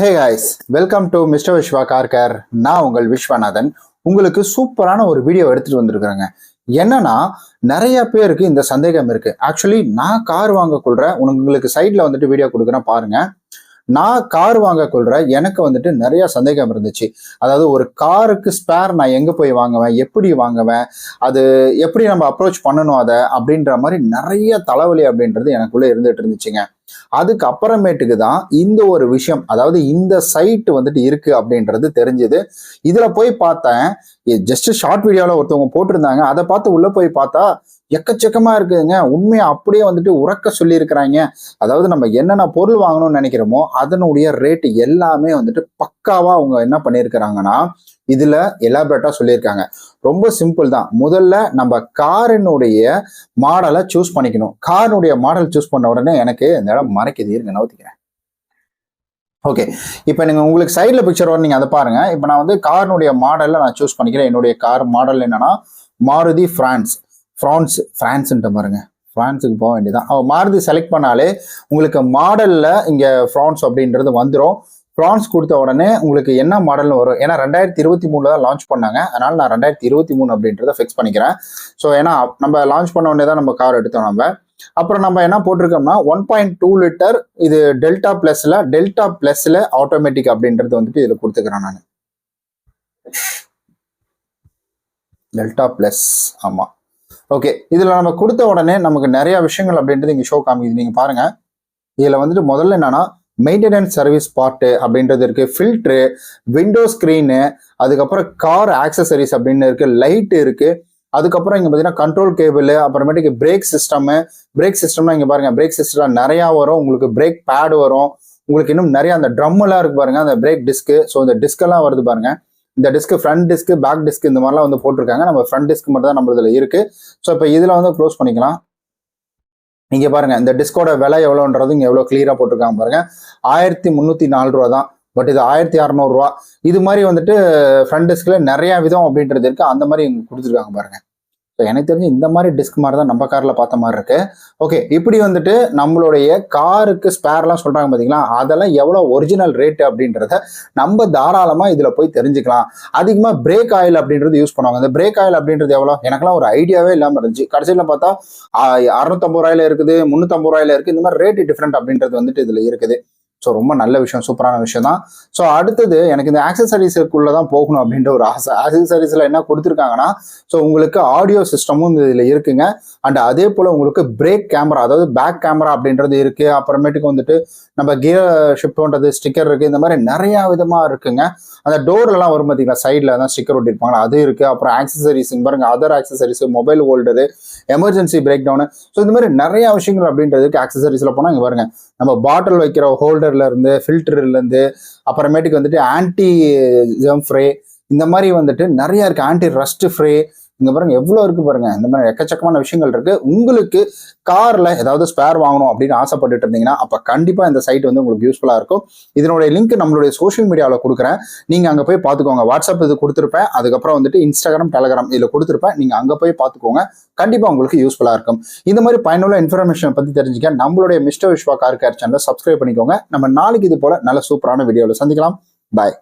Hey guys welcome to mister Viswa car care நான் உங்கள் விஸ்வநாதன். உங்களுக்கு சூப்பரான ஒரு வீடியோ எடுத்துட்டு வந்திருக்கிறேங்க. என்னன்னா நிறைய பேருக்கு இந்த சந்தேகம் இருக்கு. ஆக்சுவலி நான் கார் வாங்க வாங்கக்குள்ள உங்களுக்கு சைட்ல வந்துட்டு வீடியோ கொடுக்குறேன் பாருங்க. நான் கார் வாங்க வாங்கக்குள்ள எனக்கு வந்துட்டு நிறைய சந்தேகம் இருந்துச்சு. அதாவது ஒரு காருக்கு ஸ்பேர் நான் எங்க போய் வாங்குவேன்? எப்படி வாங்குவேன்? அது எப்படி நம்ம அப்ரோச் பண்ணணும் அதை? அப்படின்ற மாதிரி நிறைய தலைவலி அப்படின்றது எனக்குள்ள இருந்துட்டு இருந்துச்சுங்க. அதுக்கு அப்புறமேட்டுக்கு தான் இந்த ஒரு விஷயம் அதாவது இந்த சைட் வந்துட்டு இருக்கு அப்படின்றது தெரிஞ்சது. இதுல போய் பார்த்தேன் ஜஸ்ட் ஷார்ட் வீடியோல ஒருத்தவங்க போட்டிருந்தாங்க. அதை பார்த்து உள்ள போய் பார்த்தா எக்கச்சக்கமா இருக்குதுங்க. உண்மையை அப்படியே வந்துட்டு உறக்க சொல்லியிருக்கிறாங்க. அதாவது நம்ம என்னென்ன பொருள் வாங்கணும்னு நினைக்கிறோமோ அதனுடைய ரேட் எல்லாமே வந்துட்டு பக்காவா அவங்க என்ன பண்ணியிருக்கிறாங்கன்னா இதுல எலாபரேட்டா சொல்லியிருக்காங்க. ரொம்ப சிம்பிள் தான். முதல்ல நம்ம காரினுடைய மாடலை சூஸ் பண்ணிக்கணும். காரினுடைய மாடல் சூஸ் பண்ண உடனே எனக்கு இந்த இடம் மறைக்குது. இருங்க நவுத்திக்கிறேன் ஓகே இப்போ நீங்கள் உங்களுக்கு சைடில் பிக்சர் வரும் நீங்கள் அதை பாருங்கள் இப்போ நான் வந்து காரினுடைய மாடலில் நான் சூஸ் பண்ணிக்கிறேன். என்னுடைய கார் மாடல் என்னன்னா மாருதி ஃப்ரான்ஸ் ஃப்ரான்ஸ் ஃப்ரான்ஸ்ன்ட்டு பாருங்க. ஃப்ரான்ஸுக்கு போக வேண்டியதான் அவள் மாருதி செலக்ட் பண்ணாலே உங்களுக்கு மாடலில் இங்கே ஃப்ரான்ஸ் அப்படின்றது வந்துடும் ப்ரான்ஸ் கொடுத்த உடனே உங்களுக்கு என்ன மாடல்னு வரும்? ஏன்னா ரெண்டாயிரத்தி இருபத்தி மூணில் தான் லான்ச் பண்ணாங்க. அதனால் நான் ரெண்டாயிரத்தி இருபத்தி மூணு அப்படின்றத ஃபிக்ஸ் பண்ணிக்கிறேன். ஸோ ஏன்னா நம்ம லான்ச் பண்ண உடனே தான் நம்ம கார் எடுத்தோம் நம்ம. அப்புறம் நம்ம என்ன போட்டிருக்கோம்னா ஒன் பாயிண்ட் டூ லிட்டர் இது டெல்டா பிளஸ்ல டெல்டா பிளஸ்ல ஆட்டோமேட்டிக் அப்படின்றது வந்துட்டு இதில் கொடுத்துக்கிறேன் நான். டெல்டா பிளஸ் ஆமாம் ஓகே இதில் நம்ம கொடுத்த உடனே நமக்கு நிறைய விஷயங்கள் அப்படின்றது இங்கே ஷோ காமிக்குது. நீங்கள் பாருங்க. இதில் வந்துட்டு முதல்ல என்னன்னா மெயின்டெனன்ஸ் சர்வீஸ் பார்ட்டு அப்படின்றது இருக்குது ஃபில்ட்ரு விண்டோ ஸ்க்ரீனு அதுக்கப்புறம் கார் ஆக்சசரிஸ் அப்படின்னு இருக்குது லைட்டு இருக்குது அதுக்கப்புறம் இங்கே பார்த்தீங்கன்னா கண்ட்ரோல் கேபிள் அப்புறமேட்டுக்கு பிரேக் சிஸ்டமு பிரேக் சிஸ்டம்னா இங்கே பாருங்கள் பிரேக் சிஸ்டம் நிறையா வரும். உங்களுக்கு பிரேக் பேடு வரும். உங்களுக்கு இன்னும் நிறைய அந்த ட்ரம்மெல்லாம் இருக்கு பாருங்க. அந்த பிரேக் டிஸ்க்கு ஸோ இந்த டிஸ்கெல்லாம் வருது பாருங்க. இந்த disc front disc back disc இந்த மாதிரிலாம் வந்து போட்டிருக்காங்க. நம்ம ஃப்ரண்ட் டிஸ்க் மட்டும் தான் நம்ம இதில் இருக்கு. ஸோ இப்போ இதில் வந்து க்ளோஸ் பண்ணிக்கலாம். நீங்க பாருங்க இந்த டிஸ்கோட விலை எவ்வளோன்றது இங்க எவ்வளோ கிளியரா போட்டிருக்காங்க பாருங்க. ஆயிரத்தி முந்நூற்றி நாலு ரூபா தான் பட் இது ஆயிரத்தி அறநூறுவா இது மாதிரி வந்துட்டு ஃப்ரண்ட் டிஸ்க்ல நிறைய விதம் அப்படின்றது இருக்கு. அந்த மாதிரி இங்க கொடுத்துருக்காங்க பாருங்க. ஸோ எனக்கு தெரிஞ்சு இந்த மாதிரி டிஸ்க் மாதிரி தான் நம்ம காரில் பார்த்த மாதிரி இருக்கு. ஓகே இப்படி வந்துட்டு நம்மளுடைய காருக்கு ஸ்பேர்லாம் சொல்கிறாங்க பார்த்தீங்களா அதெல்லாம் எவ்வளோ ஒரிஜினல் ரேட்டு அப்படின்றத நம்ம தாராளமாக இதில் போய் தெரிஞ்சுக்கலாம். அதிகமாக பிரேக் ஆயில் அப்படின்றது யூஸ் பண்ணுவாங்க. இந்த பிரேக் ஆயில் அப்படின்றது எவ்வளோ எனக்குலாம் ஒரு ஐடியாவே இல்லாமல் இருந்துச்சு. கடைசியில் பார்த்தா அறுநூத்தம்பது ரூபாயில இருக்குது முந்நூற்றம்பது ரூபாயில இருக்குது இந்த மாதிரி ரேட்டு டிஃப்ரெண்ட் அப்படின்றது வந்துட்டு இதில் இருக்குது. ஸோ ரொம்ப நல்ல விஷயம் சூப்பரான விஷயம் தான் ஸோ அடுத்தது எனக்கு இந்த ஆக்சசரிஸுக்குள்ளே தான் போகணும் அப்படின்ற ஒரு ஆசை. ஆக்சசரிஸில் என்ன கொடுத்துருக்காங்கன்னா ஸோ உங்களுக்கு ஆடியோ சிஸ்டமும் இதில் இருக்குங்க. அண்ட் அதே போல் உங்களுக்கு பிரேக் கேமரா அதாவது பேக் கேமரா அப்படின்றது இருக்குது அப்புறமேட்டுக்கு வந்துட்டு நம்ம கியர் ஷிஃப்ட் பண்ணுறது ஸ்டிக்கர் இருக்குது இந்த மாதிரி நிறையா விதமாக இருக்குங்க. அந்த டோர்லலாம் வரும் பார்த்தீங்களா சைடில் தான் ஸ்டிக்கர் ஒட்டிருப்பாங்க. அது இருக்குது அப்புறம் ஆக்சசரிஸ் பாருங்க. Other accessories mobile holder emergency brake down so இந்த மாதிரி நிறையா விஷயங்கள் அப்படின்றதுக்கு ஆக்சசரிஸில் போனால் இங்கே பாருங்க. நம்ம பாட்டில் வைக்கிற ஹோல்டர்ல இருந்து ஃபில்டர்ல இருந்து அப்புறமேட்டுக்கு வந்துட்டு ஆன்டி ஜெம் ஃப்ரே இந்த மாதிரி வந்துட்டு நிறைய இருக்கு. ஆன்டி ரஸ்ட் ஃப்ரே இங்க பாருங்க எவ்வளவு இருக்கு பாருங்க. இந்த மாதிரி எக்கச்சக்கமான விஷயங்கள் இருக்கு. உங்களுக்கு கார்ல ஏதாவது ஸ்பேர் வாங்கணும் அப்படின்னு ஆசைப்பட்டுட்டு இருந்தீங்கன்னா அப்ப கண்டிப்பா இந்த சைட் வந்து உங்களுக்கு யூஸ்ஃபுல்லா இருக்கும். இதனுடைய லிங்க் நம்மளுடைய சோஷியல் மீடியாவில் கொடுக்குறேன். நீங்க அங்க போய் பார்த்துக்கோங்க. வாட்ஸ்அப் இது கொடுத்துருப்பேன். அதுக்கப்புறம் வந்துட்டு இன்ஸ்டாகிராம் டெலகிராம் இதுல கொடுத்துருப்பேன். நீங்க அங்க போய் பார்த்துக்கோங்க. கண்டிப்பா உங்களுக்கு யூஸ்ஃபுல்லா இருக்கும். இந்த மாதிரி பயனுள்ள இன்ஃபர்மேஷன் பத்தி தெரிஞ்சுக்க நம்மளுடைய மிஸ்டர் விஸ்வா கார் கேர் சேனலை சப்ஸ்கிரைப் பண்ணிக்கோங்க. நம்ம நாளைக்கு இது போல நல்ல சூப்பரான வீடியோவில் சந்திக்கலாம். பாய்